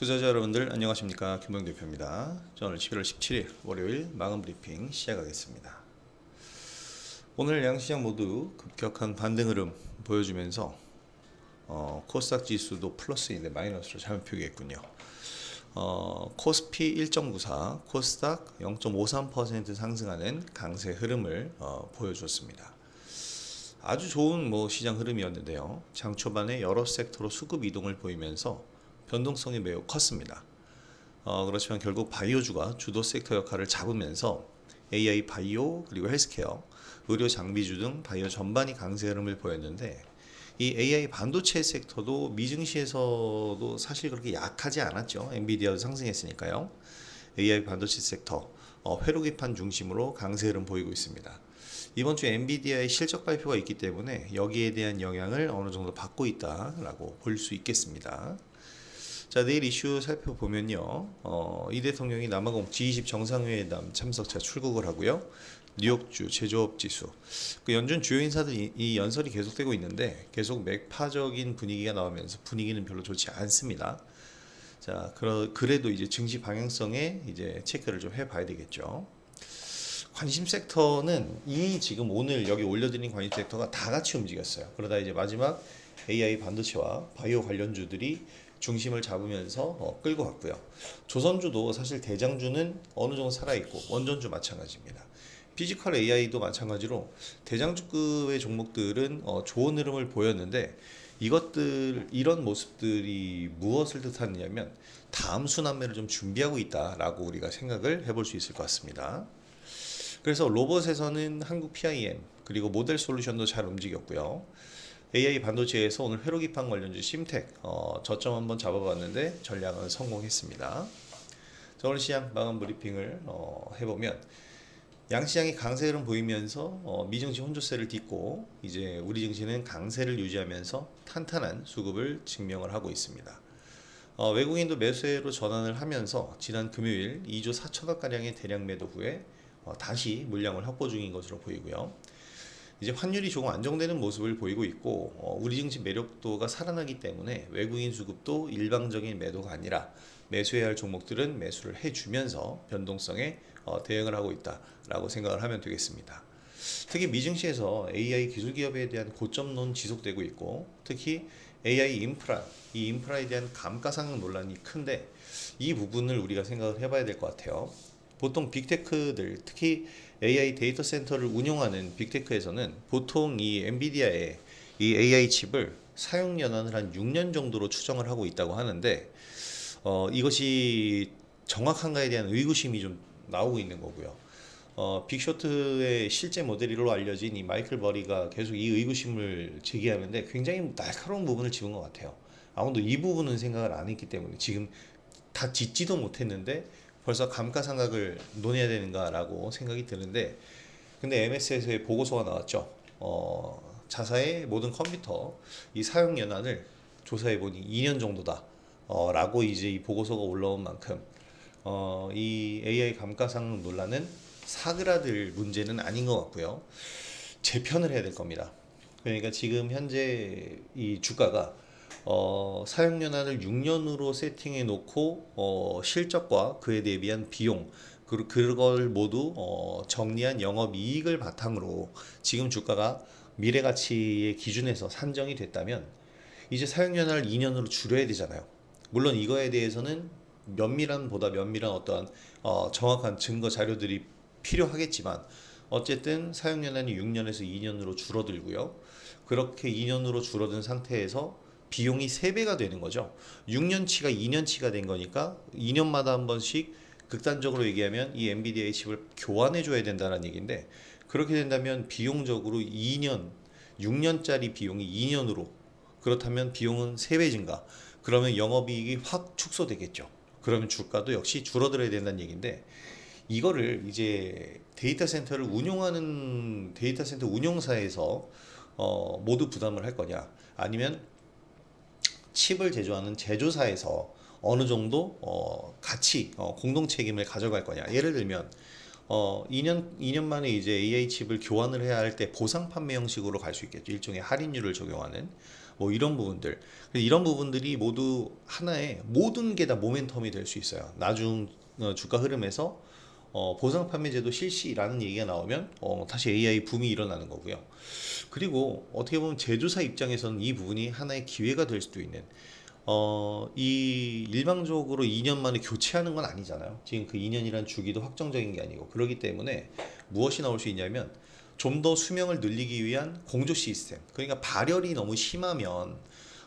투자자 여러분들 안녕하십니까 김동 대표입니다. 저 오늘 11월 17일 월요일 마감 브리핑 시작하겠습니다. 오늘 양시장 모두 급격한 반등 흐름 보여주면서 어, 코스닥 지수도 플러스인데 마이너스로 잘못 표기했군요. 어, 코스피 1.94, 코스닥 0.53% 상승하는 강세 흐름을 어, 보여줬습니다. 아주 좋은 뭐 시장 흐름이었는데요. 장 초반에 여러 섹터로 수급 이동을 보이면서 변동성이 매우 컸습니다. 어, 그렇지만 결국 바이오주가 주도 섹터 역할을 잡으면서 AI 바이오 그리고 헬스케어, 의료 장비주 등 바이오 전반이 강세 흐름을 보였는데 이 AI 반도체 섹터도 미증시에서도 사실 그렇게 약하지 않았죠. 엔비디아도 상승했으니까요. AI 반도체 섹터 어, 회로기판 중심으로 강세 흐름 보이고 있습니다. 이번 주 엔비디아의 실적 발표가 있기 때문에 여기에 대한 영향을 어느 정도 받고 있다라고 볼 수 있겠습니다. 자 내일 이슈 살펴보면요. 어, 이 대통령이 남아공 G20 정상회담 참석자 출국을 하고요. 뉴욕주 제조업 지수. 그 연준 주요 인사들 이, 이 연설이 계속되고 있는데 계속 맥파적인 분위기가 나오면서 분위기는 별로 좋지 않습니다. 자 그러, 그래도 이제 증시 방향성에 이제 체크를 좀 해봐야 되겠죠. 관심 섹터는 이 지금 오늘 여기 올려드린 관심 섹터가 다 같이 움직였어요. 그러다 이제 마지막 AI 반도체와 바이오 관련주들이 중심을 잡으면서 어, 끌고 갔고요. 조선주도 사실 대장주는 어느 정도 살아있고 원전주 마찬가지입니다. 피지컬 AI도 마찬가지로 대장주급의 종목들은 어, 좋은 흐름을 보였는데 이것들 이런 모습들이 무엇을 뜻하느냐면 다음 순환매를 좀 준비하고 있다라고 우리가 생각을 해볼 수 있을 것 같습니다. 그래서 로봇에서는 한국 PIM 그리고 모델 솔루션도 잘 움직였고요. AI 반도체에서 오늘 회로기판 관련주 심텍 어, 저점 한번 잡아봤는데 전략은 성공했습니다. 자, 오늘 시장 마감 브리핑을 어, 해보면 양시장이 강세를 보이면서 어, 미증시 혼조세를 딛고 이제 우리 증시는 강세를 유지하면서 탄탄한 수급을 증명을 하고 있습니다. 어, 외국인도 매수세로 전환을 하면서 지난 금요일 2조 4천억 가량의 대량 매도 후에 어, 다시 물량을 확보 중인 것으로 보이고요. 이제 환율이 조금 안정되는 모습을 보이고 있고 어, 우리 증시 매력도가 살아나기 때문에 외국인 수급도 일방적인 매도가 아니라 매수해야 할 종목들은 매수를 해주면서 변동성에 어, 대응을 하고 있다라고 생각을 하면 되겠습니다. 특히 미증시에서 AI 기술 기업에 대한 고점론 지속되고 있고 특히 AI 인프라 이 인프라에 대한 감가상각 논란이 큰데 이 부분을 우리가 생각을 해봐야 될 것 같아요. 보통 빅테크들 특히 AI 데이터 센터를 운영하는 빅테크에서는 보통 이 엔비디아의 이 AI 칩을 사용 연한을 한 6년 정도로 추정을 하고 있다고 하는데 어, 이것이 정확한가에 대한 의구심이 좀 나오고 있는 거고요. 어, 빅쇼트의 실제 모델로 알려진 이 마이클 버리가 계속 이 의구심을 제기하는데 굉장히 날카로운 부분을 짚은 것 같아요. 아무도 이 부분은 생각을 안 했기 때문에 지금 다 짓지도 못했는데 벌써 감가상각을 논해야 되는가라고 생각이 드는데 근데 MS에서의 보고서가 나왔죠. 어, 자사의 모든 컴퓨터 이 사용 연한을 조사해 보니 2년 정도다. 어, 라고 이제 이 보고서가 올라온 만큼 어, 이 AI 감가상각 논란은 사그라들 문제는 아닌 것 같고요. 재편을 해야 될 겁니다. 그러니까 지금 현재 이 주가가 어, 사용 연한을 6년으로 세팅해 놓고 어, 실적과 그에 대비한 비용 그, 그걸 모두 어, 정리한 영업 이익을 바탕으로 지금 주가가 미래 가치의 기준에서 산정이 됐다면 이제 사용 연한을 2년으로 줄여야 되잖아요. 물론 이거에 대해서는 면밀한 보다 면밀한 어떠한 어, 정확한 증거 자료들이 필요하겠지만 어쨌든 사용 연한이 6년에서 2년으로 줄어들고요. 그렇게 2년으로 줄어든 상태에서 비용이 3배가 되는 거죠. 6년치가 2년치가 된 거니까 2년마다 한 번씩 극단적으로 얘기하면 이 엔비디아의 칩을 교환해 줘야 된다는 얘기인데 그렇게 된다면 비용적으로 2년 6년짜리 비용이 2년으로 그렇다면 비용은 3배 증가. 그러면 영업이익이 확 축소되겠죠. 그러면 주가도 역시 줄어들어야 된다는 얘기인데 이거를 이제 데이터 센터를 운용하는 데이터 센터 운용사에서 어, 모두 부담을 할 거냐 아니면 칩을 제조하는 제조사에서 어느 정도 어, 같이 어, 공동 책임을 가져갈 거냐. 예를 들면 어, 2년 2년 만에 이제 AI 칩을 교환을 해야 할 때 보상 판매 형식으로 갈 수 있겠죠. 일종의 할인율을 적용하는 뭐 이런 부분들 이런 부분들이 모두 하나의 모든 게 다 모멘텀이 될 수 있어요. 나중 어, 주가 흐름에서 어, 보상 판매제도 실시라는 얘기가 나오면 어, 다시 AI 붐이 일어나는 거고요. 그리고 어떻게 보면 제조사 입장에서는 이 부분이 하나의 기회가 될 수도 있는 어, 이 일방적으로 2년 만에 교체하는 건 아니잖아요. 지금 그 2년이란 주기도 확정적인 게 아니고 그렇기 때문에 무엇이 나올 수 있냐면 좀 더 수명을 늘리기 위한 공조 시스템. 그러니까 발열이 너무 심하면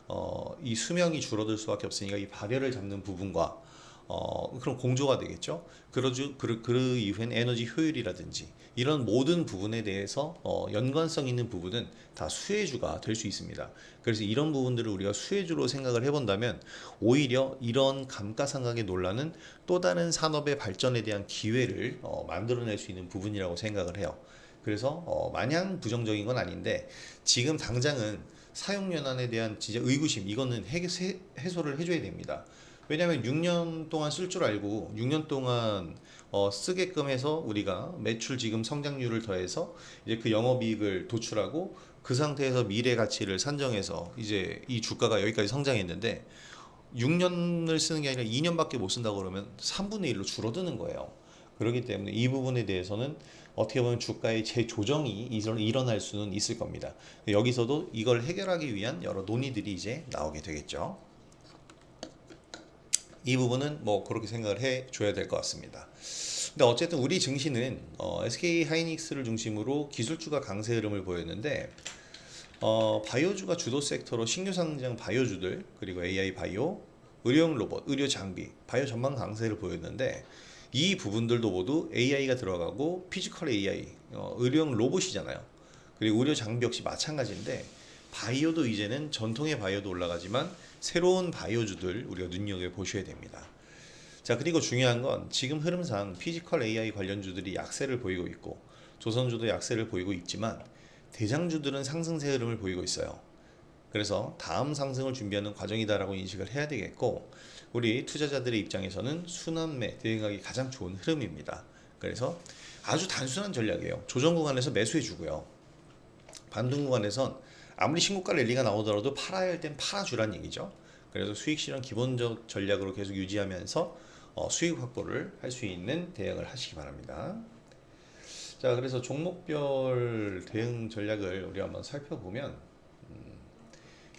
어, 이 수명이 줄어들 수밖에 없으니까 이 발열을 잡는 부분과 어, 그럼 공조가 되겠죠. 그러주 그, 그 이후엔 에너지 효율이라든지 이런 모든 부분에 대해서 어, 연관성 있는 부분은 다 수혜주가 될 수 있습니다. 그래서 이런 부분들을 우리가 수혜주로 생각을 해본다면 오히려 이런 감가상각의 논란은 또 다른 산업의 발전에 대한 기회를 어, 만들어낼 수 있는 부분이라고 생각을 해요. 그래서 어, 마냥 부정적인 건 아닌데 지금 당장은 사용연한에 대한 진짜 의구심 이거는 해소를 해줘야 됩니다. 왜냐하면 6년 동안 쓸 줄 알고 6년 동안 어, 쓰게끔 해서 우리가 매출 지금 성장률을 더해서 이제 그 영업이익을 도출하고 그 상태에서 미래 가치를 산정해서 이제 이 주가가 여기까지 성장했는데 6년을 쓰는 게 아니라 2년밖에 못 쓴다고 그러면 3분의 1로 줄어드는 거예요. 그렇기 때문에 이 부분에 대해서는 어떻게 보면 주가의 재조정이 일어- 일어날 수는 있을 겁니다. 여기서도 이걸 해결하기 위한 여러 논의들이 이제 나오게 되겠죠. 이 부분은 뭐 그렇게 생각을 해 줘야 될 것 같습니다. 근데 어쨌든 우리 증시는 어, SK 하이닉스를 중심으로 기술주가 강세 흐름을 보였는데 어, 바이오주가 주도 섹터로 신규 상장 바이오주들 그리고 AI 바이오, 의료용 로봇, 의료 장비, 바이오 전망 강세를 보였는데 이 부분들도 모두 AI가 들어가고 피지컬 AI, 어, 의료용 로봇이잖아요. 그리고 의료 장비 역시 마찬가지인데 바이오도 이제는 전통의 바이오도 올라가지만 새로운 바이오주들 우리가 눈여겨 보셔야 됩니다. 자 그리고 중요한 건 지금 흐름상 피지컬 AI 관련주들이 약세를 보이고 있고 조선주도 약세를 보이고 있지만 대장주들은 상승세 흐름을 보이고 있어요. 그래서 다음 상승을 준비하는 과정이다라고 인식을 해야 되겠고 우리 투자자들의 입장에서는 순환매 대응하기 가장 좋은 흐름입니다. 그래서 아주 단순한 전략이에요. 조정 구간에서 매수해 주고요. 반등 구간에선 아무리 신고가 랠리가 나오더라도 팔아야 할 땐 팔아주란 얘기죠. 그래서 수익 실현 기본적 전략으로 계속 유지하면서 어, 수익 확보를 할 수 있는 대응을 하시기 바랍니다. 자, 그래서 종목별 대응 전략을 우리 한번 살펴보면 음,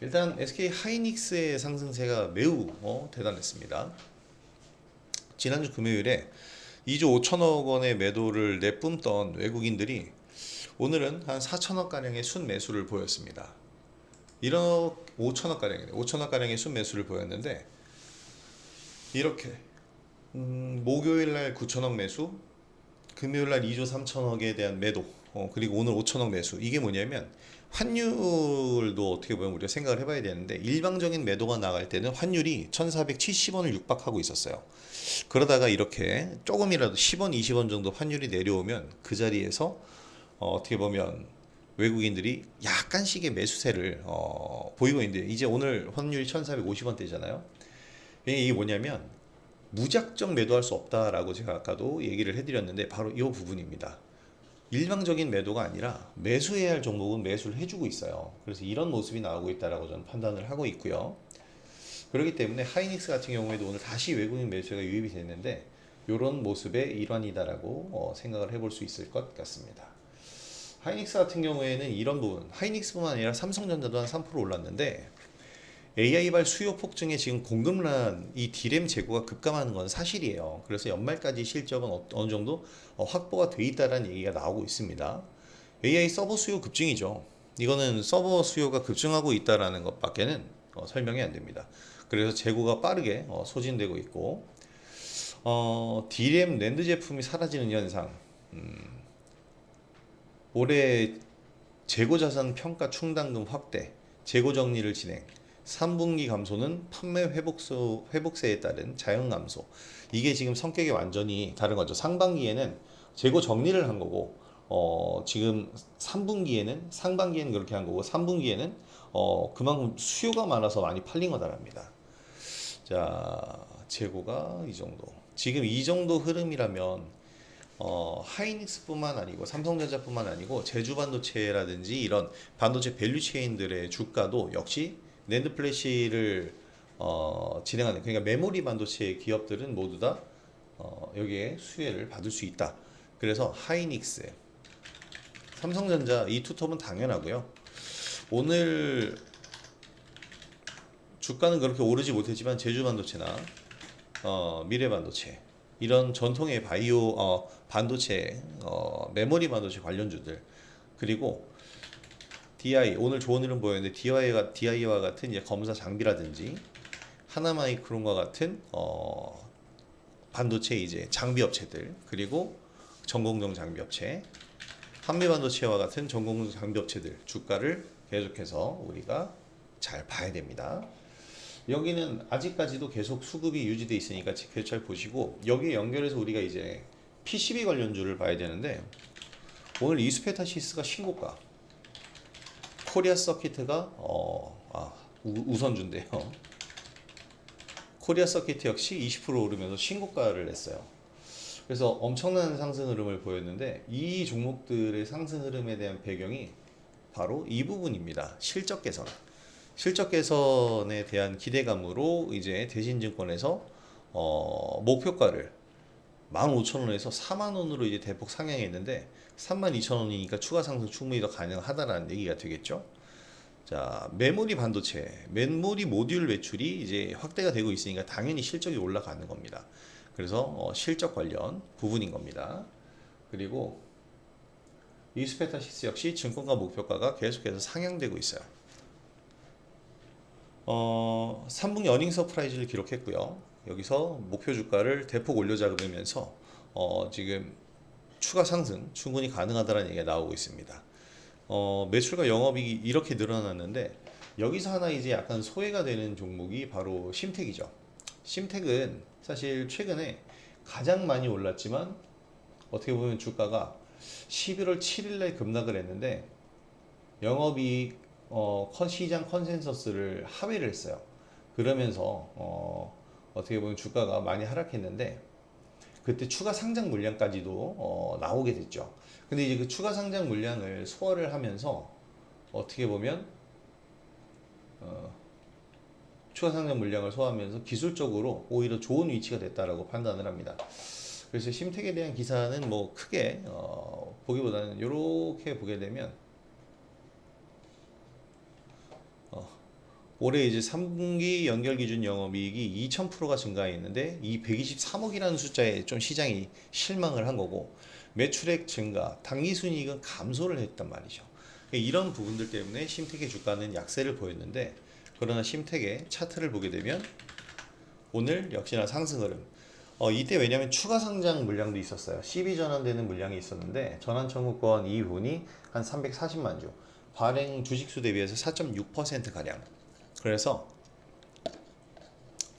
일단 SK 하이닉스의 상승세가 매우 어, 대단했습니다. 지난주 금요일에 2조 5천억 원의 매도를 내뿜던 외국인들이 오늘은 한 4천억 가량의 순 매수를 보였습니다. 이런 5천억 가량이네. 5천억 가량의 순 매수를 보였는데 이렇게 음, 목요일 날 9천억 매수, 금요일 날 2조 3천억에 대한 매도, 어, 그리고 오늘 5천억 매수. 이게 뭐냐면 환율도 어떻게 보면 우리가 생각을 해봐야 되는데 일방적인 매도가 나갈 때는 환율이 1,470원을 육박하고 있었어요. 그러다가 이렇게 조금이라도 10원, 20원 정도 환율이 내려오면 그 자리에서 어, 어떻게 보면 외국인들이 약간씩의 매수세를 어, 보이고 있는데 이제 오늘 환율이 1,450원대잖아요. 이게 뭐냐면 무작정 매도할 수 없다라고 제가 아까도 얘기를 해드렸는데 바로 이 부분입니다. 일방적인 매도가 아니라 매수해야 할 종목은 매수를 해주고 있어요. 그래서 이런 모습이 나오고 있다라고 저는 판단을 하고 있고요. 그렇기 때문에 하이닉스 같은 경우에도 오늘 다시 외국인 매수가 유입이 됐는데 이런 모습의 일환이다라고 어, 생각을 해볼 수 있을 것 같습니다. 하이닉스 같은 경우에는 이런 부분, 하이닉스뿐만 아니라 삼성전자도 한 3% 올랐는데 AI발 수요 폭증에 지금 공급란 이 디램 재고가 급감하는 건 사실이에요. 그래서 연말까지 실적은 어- 어느 정도 어, 확보가 돼 있다라는 얘기가 나오고 있습니다. AI 서버 수요 급증이죠. 이거는 서버 수요가 급증하고 있다라는 것밖에는 어, 설명이 안 됩니다. 그래서 재고가 빠르게 어, 소진되고 있고 어, 디램 랜드 제품이 사라지는 현상. 음, 올해 재고 자산 평가 충당금 확대, 재고 정리를 진행. 3분기 감소는 판매 회복소, 회복세에 따른 자연 감소. 이게 지금 성격이 완전히 다른 거죠. 상반기에는 재고 정리를 한 거고, 어, 지금 3분기에는, 상반기에는 그렇게 한 거고, 3분기에는, 어, 그만큼 수요가 많아서 많이 팔린 거다랍니다. 자, 재고가 이 정도. 지금 이 정도 흐름이라면, 어, 하이닉스뿐만 아니고 삼성전자뿐만 아니고 제주 반도체라든지 이런 반도체 밸류 체인들의 주가도 역시 낸드 플래시를 어, 진행하는 그러니까 메모리 반도체 기업들은 모두 다 어, 여기에 수혜를 받을 수 있다. 그래서 하이닉스, 삼성전자 이 투톱은 당연하고요. 오늘 주가는 그렇게 오르지 못했지만 제주 반도체나 어, 미래 반도체 이런 전통의 바이오 어, 반도체 어, 메모리 반도체 관련주들. 그리고 DI 오늘 좋은 이름 보였는데 DI와 DI와 같은 이제 검사 장비라든지 하나마이크론과 같은 어, 반도체 이제 장비 업체들. 그리고 전공정 장비 업체. 한미 반도체와 같은 전공정 장비 업체들 주가를 계속해서 우리가 잘 봐야 됩니다. 여기는 아직까지도 계속 수급이 유지돼 있으니까 잘 보시고 여기에 연결해서 우리가 이제 PCB 관련주를 봐야 되는데 오늘 이스페타시스가 신고가 코리아 서키트가 어, 아, 우, 우선주인데요. 코리아 서키트 역시 20% 오르면서 신고가를 냈어요. 그래서 엄청난 상승 흐름을 보였는데 이 종목들의 상승 흐름에 대한 배경이 바로 이 부분입니다. 실적 개선. 실적 개선에 대한 기대감으로 이제 대신증권에서 어, 목표가를 15,000원에서 4만 원으로 이제 대폭 상향했는데 32,000원이니까 추가 상승 충분히 더 가능하다라는 얘기가 되겠죠. 자, 메모리 반도체, 메모리 모듈 매출이 이제 확대가 되고 있으니까 당연히 실적이 올라가는 겁니다. 그래서 어, 실적 관련 부분인 겁니다. 그리고 이스페타시스 역시 증권가 목표가가 계속해서 상향되고 있어요. 어, 3분기 어닝 서프라이즈를 기록했고요. 여기서 목표 주가를 대폭 올려 잡으면서 어, 지금 추가 상승 충분히 가능하다는 얘기가 나오고 있습니다. 어, 매출과 영업이익이 이렇게 늘어났는데 여기서 하나 이제 약간 소외가 되는 종목이 바로 심택이죠. 심택은 사실 최근에 가장 많이 올랐지만 어떻게 보면 주가가 11월 7일날 급락을 했는데 영업이익 어, 컨- 시장 컨센서스를 하회를 했어요. 그러면서 어, 어떻게 보면 주가가 많이 하락했는데 그때 추가 상장 물량까지도 어, 나오게 됐죠. 근데 이제 그 추가 상장 물량을 소화를 하면서 어떻게 보면 어, 추가 상장 물량을 소화하면서 기술적으로 오히려 좋은 위치가 됐다라고 판단을 합니다. 그래서 심택에 대한 기사는 뭐 크게 어, 보기보다는 이렇게 보게 되면 올해 이제 3분기 연결 기준 영업이익이 2,000%가 증가했는데 이 123억이라는 숫자에 좀 시장이 실망을 한 거고 매출액 증가, 당기순이익은 감소를 했단 말이죠. 이런 부분들 때문에 심택의 주가는 약세를 보였는데 그러나 심택의 차트를 보게 되면 오늘 역시나 상승 흐름. 어, 이때 왜냐면 추가 상장 물량도 있었어요. 12 전환되는 물량이 있었는데 전환 청구권 이분이 한 340만 주. 발행 주식수 대비해서 4.6% 가량. 그래서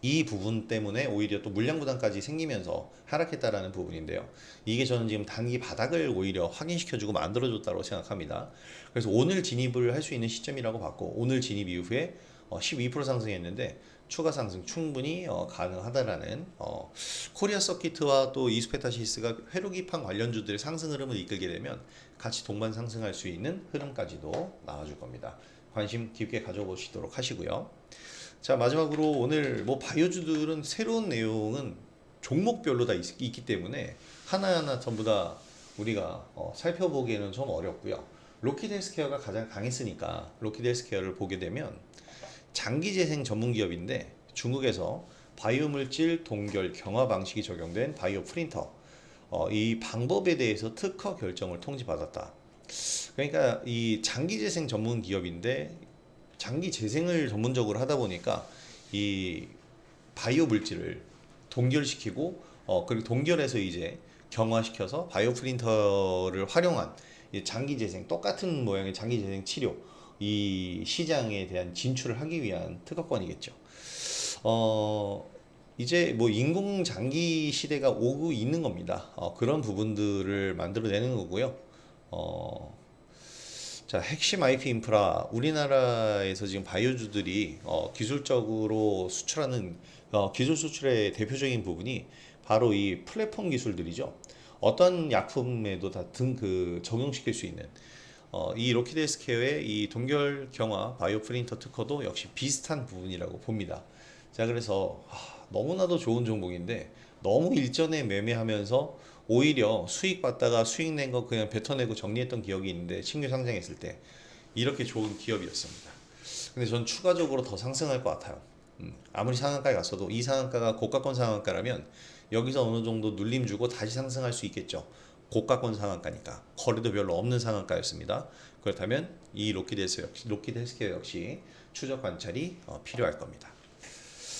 이 부분 때문에 오히려 또 물량 부담까지 생기면서 하락했다라는 부분인데요. 이게 저는 지금 단기 바닥을 오히려 확인시켜주고 만들어줬다고 생각합니다. 그래서 오늘 진입을 할 수 있는 시점이라고 봤고 오늘 진입 이후에 어, 12% 상승했는데 추가 상승 충분히 어, 가능하다라는 어, 코리아 서키트와 또 이스페타시스가 회로기판 관련주들의 상승 흐름을 이끌게 되면 같이 동반 상승할 수 있는 흐름까지도 나와줄 겁니다. 관심 깊게 가져보시도록 하시고요. 자 마지막으로 오늘 뭐 바이오주들은 새로운 내용은 종목별로 다 있, 기 때문에 하나하나 전부 다 우리가 어, 살펴보기에는 좀 어렵고요. 로키드 헬스케어가 가장 강했으니까 로키드 헬스케어를 보게 되면 장기 재생 전문 기업인데 중국에서 바이오 물질 동결 경화 방식이 적용된 바이오 프린터 어, 이 방법에 대해서 특허 결정을 통지받았다. 그러니까 이 장기 재생 전문 기업인데 장기 재생을 전문적으로 하다 보니까 이 바이오 물질을 동결시키고 어 그리고 동결해서 이제 경화시켜서 바이오 프린터를 활용한 이 장기 재생 똑같은 모양의 장기 재생 치료 이 시장에 대한 진출을 하기 위한 특허권이겠죠. 어 이제 뭐 인공 장기 시대가 오고 있는 겁니다. 어, 그런 부분들을 만들어내는 거고요. 어, 자, 핵심 IP 인프라 우리나라에서 지금 바이오주들이 어, 기술적으로 수출하는 어, 기술 수출의 대표적인 부분이 바로 이 플랫폼 기술들이죠. 어떤 약품에도 다 등 그 적용시킬 수 있는 어, 이 로키드 헬스케어의 이 동결 경화 바이오 프린터 특허도 역시 비슷한 부분이라고 봅니다. 자 그래서 하, 너무나도 좋은 종목인데 너무 일전에 매매하면서 오히려 수익 받다가 수익 낸 거 그냥 뱉어내고 정리했던 기억이 있는데 신규 상장했을 때 이렇게 좋은 기업이었습니다. 근데 전 추가적으로 더 상승할 것 같아요. 음, 아무리 상한가에 갔어도 이 상한가가 고가권 상한가라면 여기서 어느 정도 눌림 주고 다시 상승할 수 있겠죠. 고가권 상한가니까 거래도 별로 없는 상한가였습니다. 그렇다면 이 로키드 헬스 역시 로키드 헬스케어 역시 추적 관찰이 어, 필요할 겁니다.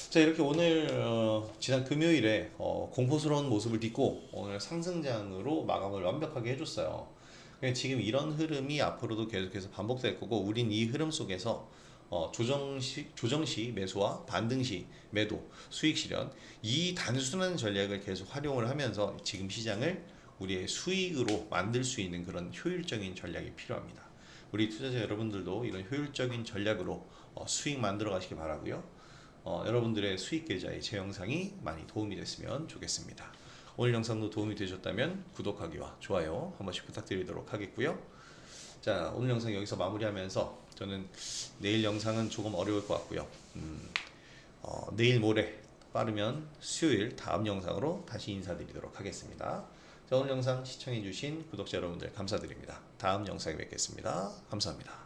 자 이렇게 오늘 어, 지난 금요일에 어, 공포스러운 모습을 딛고 오늘 상승장으로 마감을 완벽하게 해줬어요. 그냥 지금 이런 흐름이 앞으로도 계속해서 반복될 거고 우린 이 흐름 속에서 어, 조정시 조정시 매수와 반등시 매도 수익 실현 이 단순한 전략을 계속 활용을 하면서 지금 시장을 우리의 수익으로 만들 수 있는 그런 효율적인 전략이 필요합니다. 우리 투자자 여러분들도 이런 효율적인 전략으로 어, 수익 만들어 가시기 바라고요. 어, 여러분들의 수익 계좌에 제 영상이 많이 도움이 됐으면 좋겠습니다. 오늘 영상도 도움이 되셨다면 구독하기와 좋아요 한 번씩 부탁드리도록 하겠고요. 자 오늘 영상 여기서 마무리하면서 저는 내일 영상은 조금 어려울 것 같고요. 음, 어, 내일 모레 빠르면 수요일 다음 영상으로 다시 인사드리도록 하겠습니다. 자 오늘 영상 시청해주신 구독자 여러분들 감사드립니다. 다음 영상에 뵙겠습니다. 감사합니다.